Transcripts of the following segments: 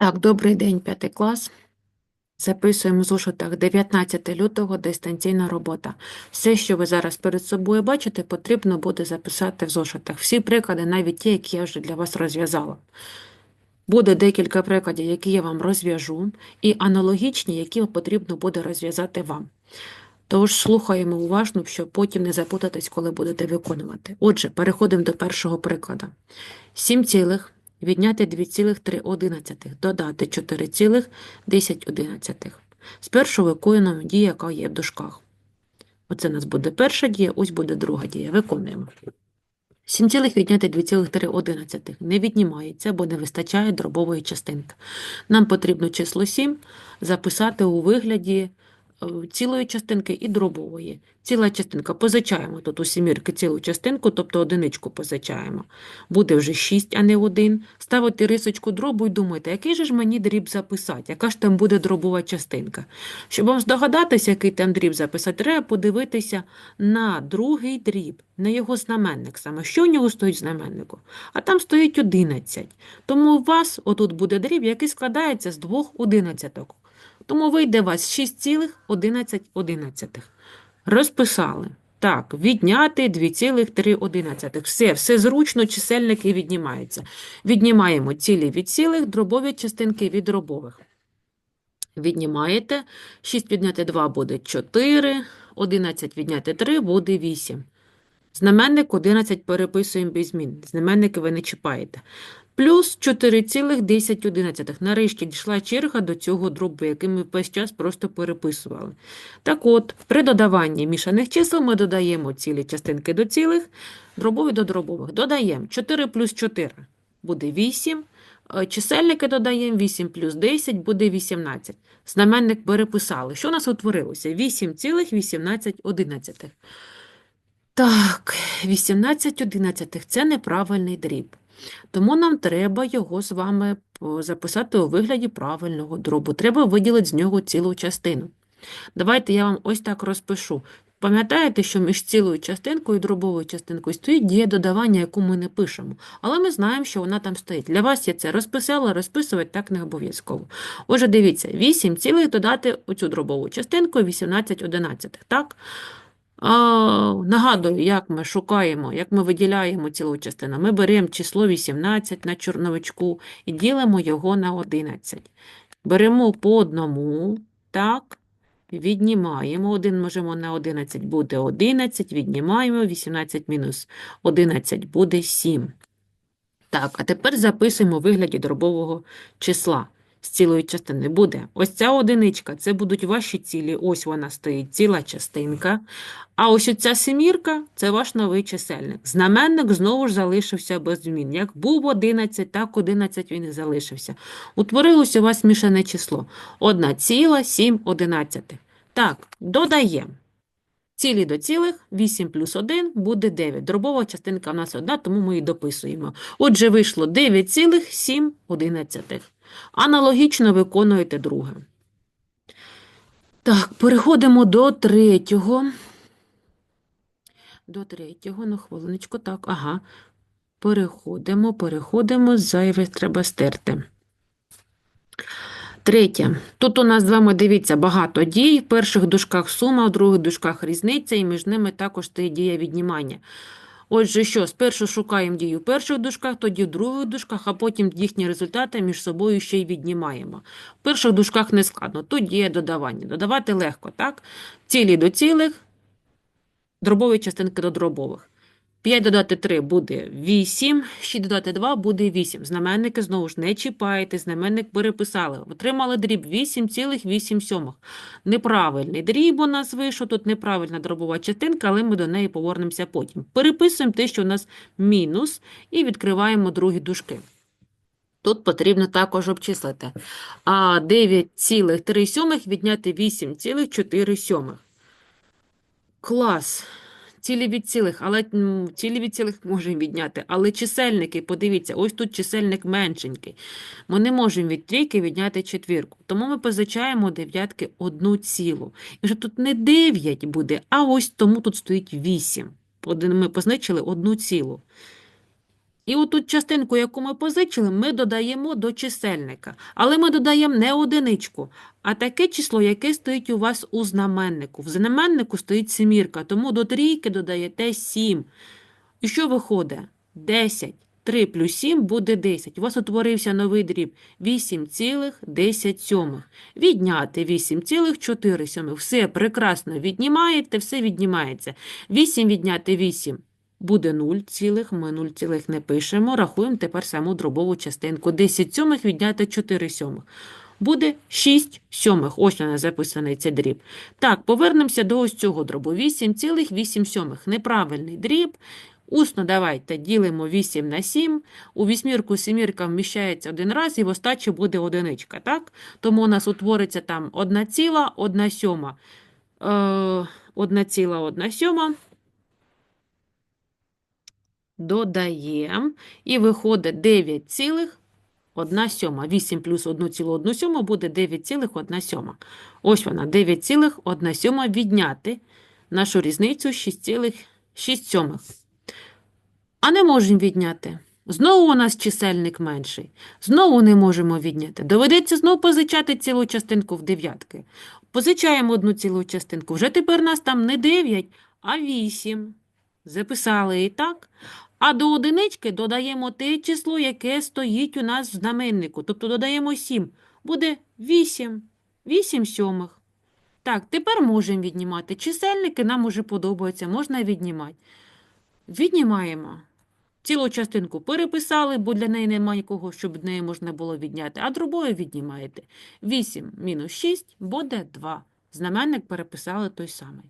Так, добрий день, п'ятий клас. Записуємо в зошитах 19 лютого дистанційна робота. Все, що ви зараз перед собою бачите, потрібно буде записати в зошитах. Всі приклади, навіть ті, які я вже для вас розв'язала. Буде декілька прикладів, які я вам розв'яжу, і аналогічні, які потрібно буде розв'язати вам. Тож слухаємо уважно, щоб потім не запутатись, коли будете виконувати. Отже, переходимо до першого прикладу. 7 цілих відняти 2,3, додати 4,10. Спершу виконуємо дію, яка є в дужках. Оце у нас буде перша дія, ось буде друга дія. Виконуємо. 7 цілих відняти 2,3 не віднімається, бо не вистачає дробової частинки. Нам потрібно число 7 записати у вигляді цілої частинки і дробової. Ціла частинка. Позичаємо тут у сімірки цілу частинку, тобто одиничку позичаємо. Буде вже 6, а не 1. Ставите рисочку дробу і думаєте, який же ж мені дріб записати, яка ж там буде дробова частинка. Щоб вам здогадатися, який там дріб записати, треба подивитися на другий дріб, на його знаменник саме. Що у нього стоїть в знаменнику? А там стоїть 11. Тому у вас отут буде дріб, який складається з двох одинадцяток. Тому вийде у вас 6,11. Розписали. Так, відняти 2,3. Все, все зручно, чисельники віднімаються. Віднімаємо цілі від цілих, дробові частинки від дробових. Віднімаєте. 6 відняти 2 буде 4, 11 відняти 3 буде 8. Знаменник 11 переписуємо без змін. Знаменники ви не чіпаєте. Плюс 4,10. Нарешті дійшла черга до цього дробу, який ми весь час просто переписували. Так от, при додаванні мішаних чисел ми додаємо цілі частинки до цілих, дробові до дробових. Додаємо 4 плюс 4 буде 8. Е, Чисельники додаємо 8 плюс 10 буде 18. Знаменник переписали. Що у нас утворилося? 8,18. Так, 18 одинадцятих – це неправильний дріб. Тому нам треба його з вами записати у вигляді правильного дробу. Треба виділити з нього цілу частину. Давайте я вам ось так розпишу. Пам'ятаєте, що між цілою частинкою і дробовою частинкою стоїть дія додавання, яку ми не пишемо. Але ми знаємо, що вона там стоїть. Для вас я це розписала, розписувати так не обов'язково. Отже, дивіться, 8 цілих додати оцю дробову частинку 18 одинадцятих. Так? Нагадую, як ми шукаємо, як ми виділяємо цілу частину. Ми беремо число 18 на чорновичку і ділимо його на 11. Беремо по одному, так, віднімаємо. Один можемо на 11 буде 11, віднімаємо, 18 мінус 11 буде 7. Так, а тепер записуємо вигляді дробового числа з цілої частини. Буде ось ця одиничка, це будуть ваші цілі, ось вона стоїть, ціла частинка. А ось оця семірка – це ваш новий чисельник. Знаменник знову ж залишився без змін. Як був 11, так 11 він і залишився. Утворилось у вас мішане число. 1,7. Так, додаємо. Цілі до цілих, 8 плюс 1 буде 9. Дробова частинка в нас одна, тому ми її дописуємо. Отже, вийшло 9,7. Аналогічно виконуєте друге. Так, переходимо до третього. До третього, ну хвилиночку, так, ага. Переходимо, переходимо, зайве треба стерти. Третє. Тут у нас з вами, дивіться, багато дій. В перших дужках сума, в других дужках різниця, і між ними також стоїть дія віднімання. Отже, що, спершу шукаємо дію в перших дужках, тоді в других дужках, а потім їхні результати між собою ще й віднімаємо. В перших дужках не складно, тут діє додавання. Додавати легко, так? Цілі до цілих, дробові частинки до дробових. 5 додати 3 буде 8, 6 додати 2 буде 8. Знаменники знову ж не чіпаєте, знаменник переписали. Отримали дріб 8,8. Неправильний дріб у нас вийшов, тут неправильна дробова частинка, але ми до неї повернемося потім. Переписуємо те, що у нас мінус, і відкриваємо другі дужки. Тут потрібно також обчислити. А 9,3 відняти 8,4. Клас. Цілі від цілих, але цілі від цілих можемо відняти. Але чисельники, подивіться, ось тут чисельник меншенький. Ми не можемо від трійки відняти четвірку. Тому ми позичаємо дев'ятки одну цілу. І вже тут не 9 буде, а ось тому тут стоїть 8. Ми позначили одну цілу. І отут частинку, яку ми позичили, ми додаємо до чисельника. Але ми додаємо не одиничку, а таке число, яке стоїть у вас у знаменнику. В знаменнику стоїть семірка, тому до трійки додаєте 7. І що виходить? 10. 3 плюс 7 буде 10. У вас утворився новий дріб 8,10. Відняти 8,4. Все прекрасно віднімаєте, все віднімається. 8 відняти 8 буде 0 цілих, ми 0 цілих не пишемо. Рахуємо тепер саму дробову частинку. 10 сьомих відняти 4 сьомих. Буде 6 сьомих. Ось нас записаний цей дріб. Так, повернемося до ось цього дробу. 8,8 сьомих. Неправильний дріб. Усно давайте ділимо 8 на 7. У вісьмірку семірка вміщається один раз, і в остачі буде одиничка, так? Тому у нас утвориться там 1 ціла, 1 сьома. Е, 1 ціла, 1 сьома. Додаємо. І виходить 9 цілих 1 сьома. 8 плюс 1 цілу 1 сьому буде 9 цілих 1 сьома. Ось вона, 9 цілих 1 сьома відняти нашу різницю 6 цілих 6 сьомих. А не можемо відняти. Знову у нас чисельник менший. Знову не можемо відняти. Доведеться знову позичати цілу частинку в дев'ятки. Позичаємо одну цілу частинку. Вже тепер нас там не 9, а 8. Записали і так. А до одинички додаємо те число, яке стоїть у нас в знаменнику. Тобто додаємо 7. Буде 8. 8 сьомих. Так, тепер можемо віднімати. Чисельники нам уже подобаються, можна віднімати. Віднімаємо. Цілу частинку переписали, бо для неї немає нікого, щоб неї можна було відняти, а дробою віднімаєте. 8 мінус 6 буде 2. Знаменник переписали той самий.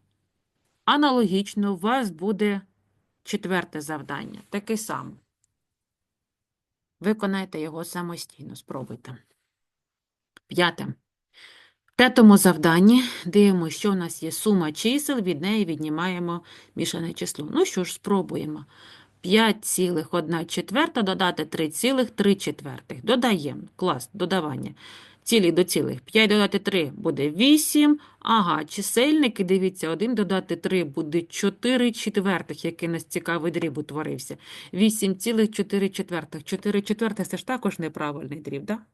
Аналогічно, у вас буде четверте завдання. Таке саме. Виконайте його самостійно, спробуйте. П'яте. В п'ятому завданні дивимося, що в нас є сума чисел, від неї віднімаємо мішане число. Ну що ж, спробуємо. 5,1 четверта додати 3,3 четвертих. Додаємо. Клас, додавання. Цілі до цілих. 5 додати 3 буде 8. Ага, чисельники, дивіться, 1 додати 3 буде 4 четвертих, який нас цікавий дріб утворився. 8,4 четвертих. 4 четвертих – це ж також неправильний дріб, так? Да?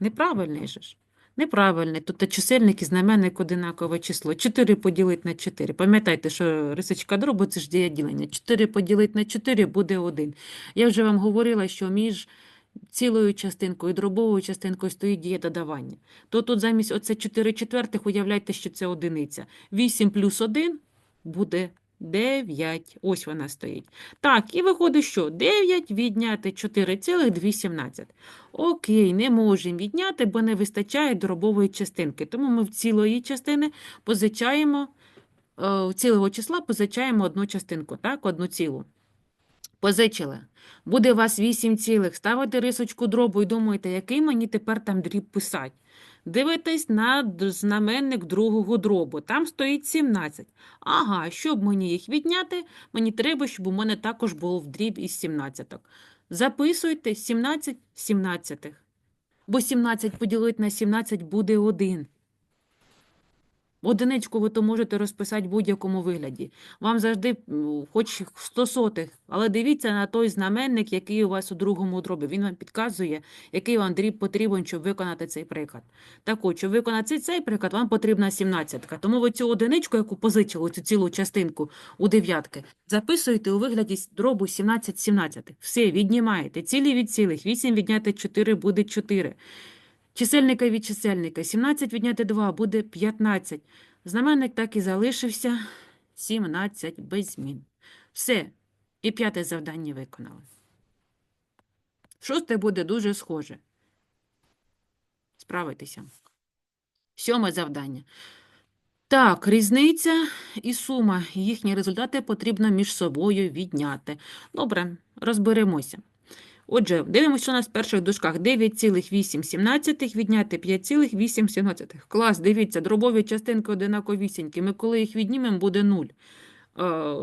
Неправильний же ж. Неправильний. Тут чисельник і знаменник одинакове число. 4 поділити на 4. Пам'ятайте, що рисочка дробу – це ж дія ділення. 4 поділити на 4 буде 1. Я вже вам говорила, що між цілою частинкою дробовою частинкою стоїть дія додавання. То тут замість оце 4 четвертих уявляйте, що це одиниця. 8 плюс 1 буде 9. Ось вона стоїть. Так, і виходить, що 9 відняти 4,217. Окей, не можемо відняти, бо не вистачає дробової частинки. Тому ми в цілої частини позичаємо, е, цілого числа позичаємо одну частинку, так, одну цілу. Позичили. Буде вас 8 цілих. Ставите рисочку дробу і думаєте, який мені тепер там дріб писати. Дивитесь на знаменник другого дробу. Там стоїть 17. Ага, щоб мені їх відняти, мені треба, щоб у мене також було в дріб із 17. Записуйте 17 17. Бо 17 поділити на 17 буде 1. Одиничку ви то можете розписати в будь-якому вигляді. Вам завжди хоч 100 сотих, але дивіться на той знаменник, який у вас у другому дробі. Він вам підказує, який вам дріб потрібен, щоб виконати цей приклад. Так от, щоб виконати цей приклад, вам потрібна 17. Тому ви цю одиничку, яку позичили, цю цілу частинку у дев'ятки, записуєте у вигляді дробу 17 17. Все, віднімаєте. Цілі від цілих. 8 відняти 4 буде 4. Чисельника від чисельника. 17 відняти 2 буде 15. Знаменник так і залишився 17 без змін. Все. І п'яте завдання виконали. Шосте буде дуже схоже. Справитися. Сьоме завдання. Так, різниця і сума. Їхні результати потрібно між собою відняти. Добре, розберемося. Отже, дивимося, що у нас в перших дужках 9,8 відняти 5,8. Клас, дивіться, дробові частинки одинаковісінькі. Ми коли їх віднімемо, буде 0. Е,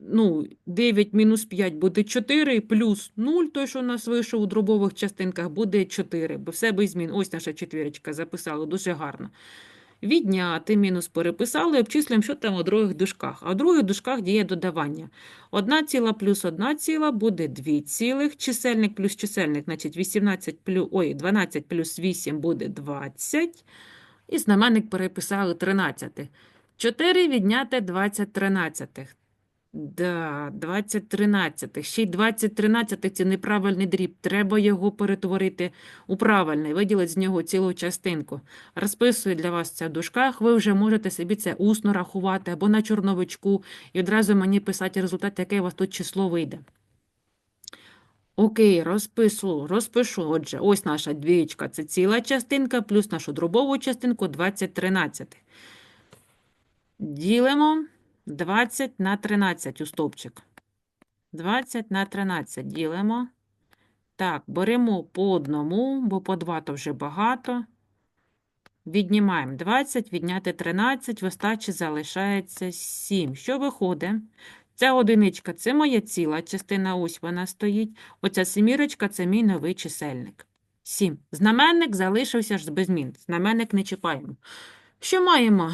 ну, 9 мінус 5 буде 4, плюс 0, той, що у нас вийшов у дробових частинках, буде 4. Бо все без змін. Ось наша четвірочка записала, дуже гарно. Відняти, мінус переписали, обчислюємо, що там у других дужках. А у других дужках діє додавання. Одна ціла плюс одна ціла буде 2 цілих. Чисельник плюс чисельник, значить 18 плюс, ой, 12 плюс 8 буде 20. І знаменник переписали 13. 4 відняти 20 тринадцятих. Да, 20 тринадцятих. Ще й 20 тринадцятих – це неправильний дріб. Треба його перетворити у правильний, виділити з нього цілу частинку. Розписую для вас це в дужках. Ви вже можете собі це усно рахувати або на чорновичку і одразу мені писати результат, яке у вас тут число вийде. Окей, розпису, розпишу. Отже, ось наша двієчка – це ціла частинка, плюс нашу дробову частинку 20 тринадцятих. Ділимо 20 на 13 у стовпчик. 20 на 13 ділимо. Так, беремо по одному, бо по два то вже багато. Віднімаємо 20, відняти 13, в остачі залишається 7. Що виходить? Ця одиничка – це моя ціла частина, ось вона стоїть. Оця семірочка – це мій новий чисельник. 7. Знаменник залишився ж без змін. Знаменник не чіпаємо. Що маємо?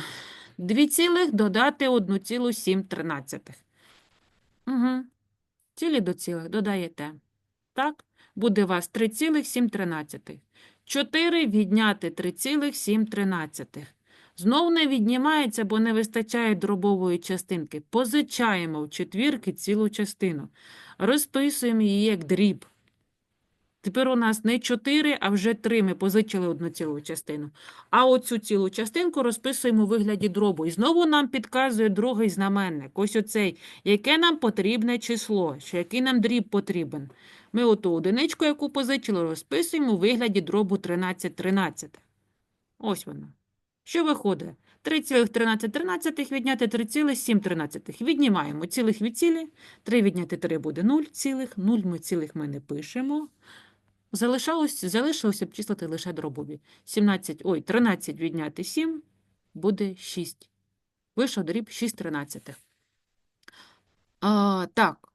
2 цілих додати 1,7. Угу. Цілі до цілих додаєте. Так? Буде у вас 3,7 4 відняти 3,7 тринадцятих. Знов не віднімається, бо не вистачає дробової частинки. Позичаємо в четвірки цілу частину. Розписуємо її як дріб. Тепер у нас не 4, а вже 3. Ми позичили одну цілу частину. А оцю цілу частинку розписуємо у вигляді дробу. І знову нам підказує другий знаменник. Ось оцей. Яке нам потрібне число, що який нам дріб потрібен. Ми оту одиничку, яку позичили, розписуємо у вигляді дробу 13 13. Ось вона. Що виходить? 3,13 відняти 3,7. Віднімаємо цілих від цілі. 3 відняти 3 буде 0 цілих. 0 ми цілих ми не пишемо. Залишалось, залишилося обчислити лише дробові. 17, ой, 13 відняти 7 буде 6. Вийшов дріб 6 тринадцятих. А, так.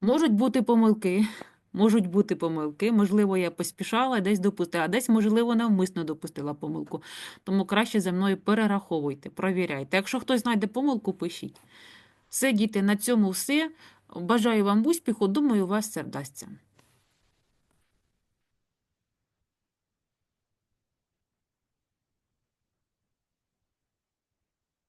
Можуть бути помилки. Можуть бути помилки. Можливо, я поспішала, десь допустила, а десь, можливо, навмисно допустила помилку. Тому краще за мною перераховуйте, провіряйте. Якщо хтось знайде помилку, пишіть. Все, діти, на цьому все. Бажаю вам успіху. Думаю, у вас це вдасться.